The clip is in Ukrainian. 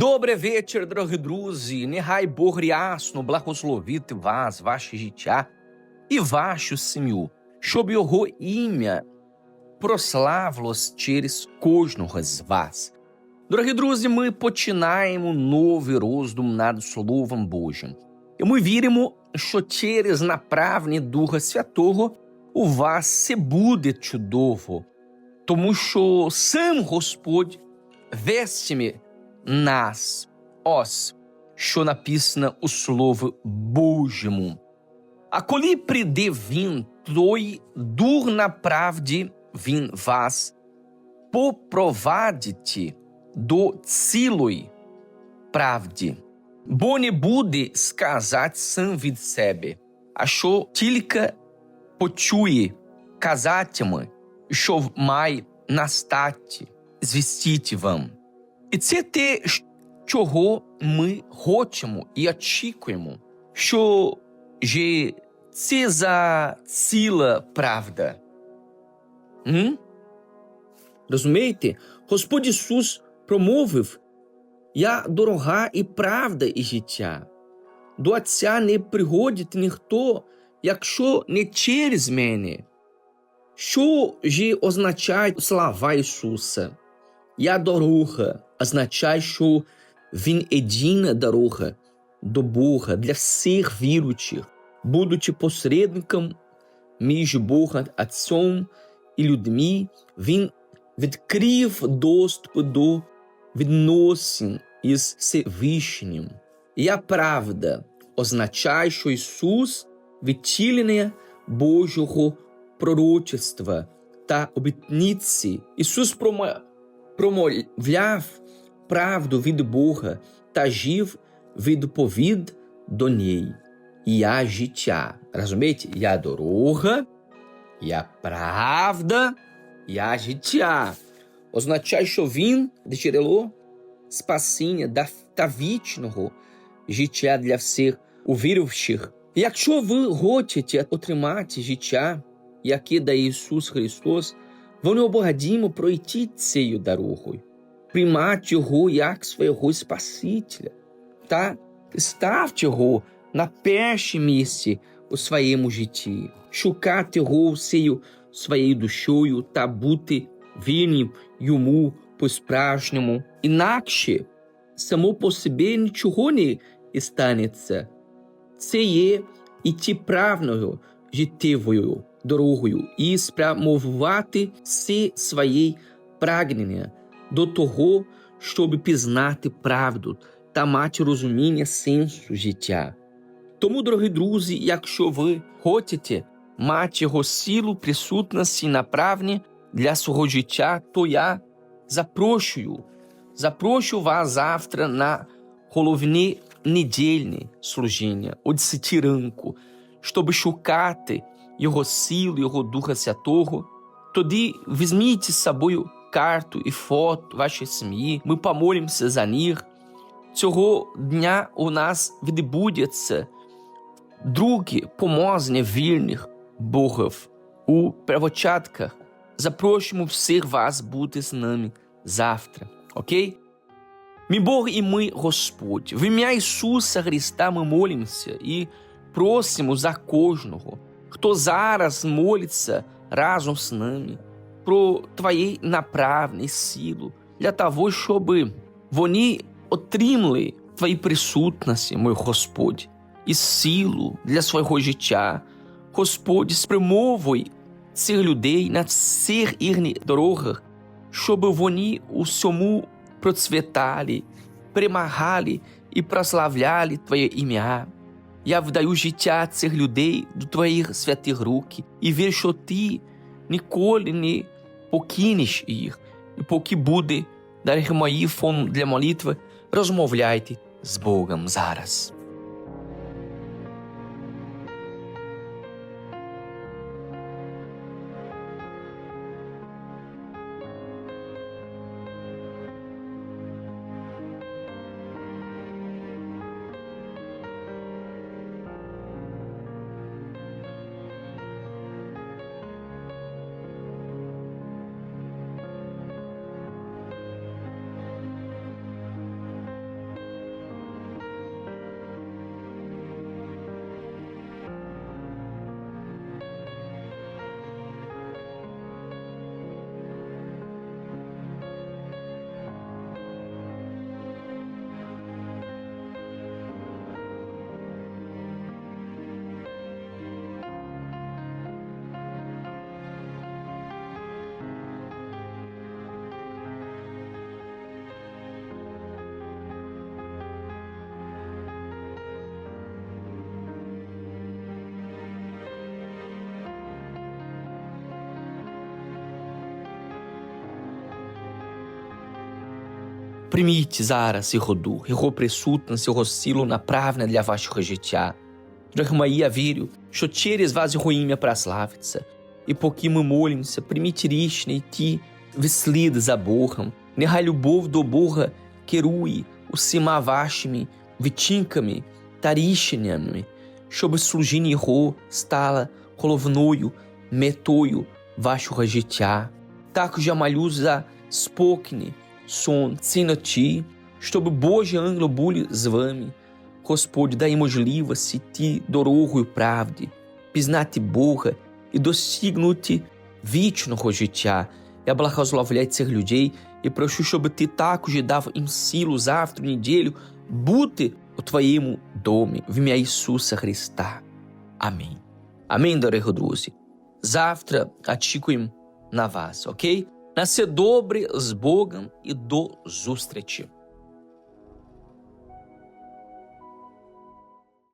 Добрий вечір, дорогі друзі. Нехай Бог рясно благословити вас, ваше життя і вашу сім'ю, щоб його ім'я прославилось через кожного з вас. Дорогі друзі, ми починаємо новий роздум над Словом Божим. І ми віримо, що через направлення Духа Святого у вас все буде чудово, тому що сам Господь вестиме нас. Ось, що написано у Слові Божому. А коли прийде він, той дух на правді, він вас попровадить до цілої правді, бо не буде сказати сам від себе, а що тільки почує, казатиме, що має настати, звістити вам. І це те, чого ми хочемо і очікуємо, що же це за ціла правда. М? Розумієте? Господь Ісус промовив: Я дорога і правда, і життя. До Отця не приходить ніхто, якщо не через мене. Що ж означають слова Ісуса? Я дорога означає, що Він єдина дорога до Бога для всіх віруючих, будучи посередником між Богом Отцом і людьми, Він відкрив доступ до відносин із Всевишнім. Я правда означає, що Ісус відтілення Божого пророчества та обітниці. Ісус промо- промовляв правду від Бога та жив відповідь до неї. Я життя. Розумієте? Я дорога, я правда, я життя. Означає, що він джерело спасіння да- та вічного життя для всіх увіруючих. Якщо ви хочете отримати життя, яке дає Ісус Христос, ви необходимо приймати Його як свого Спасителя та ставте Його на перше місце у своєму житті, шукати Його всею своєю душою та бути вільним Йому по-справжньому. Інакше само по собі нічого не станеться. Це є іти правною життєвою дорогою і спрямовувати всі свої прагнення до того, щоб пізнати правду та мати розуміння сенсу життя. Тому, дорогі друзі, якщо ви хочете мати його силу присутності на правні для свого життя, то я запрошую, запрошую вас завтра на головне недільне служіння о 10 ранку, щоб шукати його силу, його Духа Святого. Тоді візьміть з собою карту і фото вашої сім'ї. Ми помолимося за них. Цього дня у нас відбудеться друге помазання вільних богів у первочатках. Запрошуємо всіх вас бути з нами завтра. Окей? Мій Бог і ми, Господь, в ім'я Ісуса Христа ми молимося і просимо за кожного, хто зараз молиться разом з нами про Твоє направлення і силу для того, щоб вони отримали Твої присутності, мой Господь, і силу для свого життя. Господь, спрямовуй цих людей на всіх їхніх дорогах, щоб вони у всьому процвітали, перемагали і прославляли Твоє ім'я. Я вдаю життя цих людей до Твоїх святих рук і вірю, що Ти ніколи не покинеш їх. І поки буде, дорогі мої фон для молитви, розмовляйте з Богом зараз. Прийміть зараз його дух, його присутність, його силу направлене для вашого життя. Дорогі мої, я вірю, що через вас його ім'я прославиться. І поки ми молимося, прийміть рішення йти вслід за Богом. Нехай любов до Бога керує усіма вашими вчинками та рішеннями, щоб служіння Його стало головною метою вашого життя. Також я молюсь за спокій, сон цієї ночі, щоб Божі ангели були з вами. Господь дай можливість йти дорогою правди, пізнати Бога і досягнути вічного життя. Я благословляю цих людей і прошу, щоб ти також дав їм силу завтра, неділю, бути у твоєму домі в ім'я Ісуса Христа. Амінь. Амінь, дорогі друзі. Завтра очікуємо на вас, окей? На все добре з Богом і до зустрічі.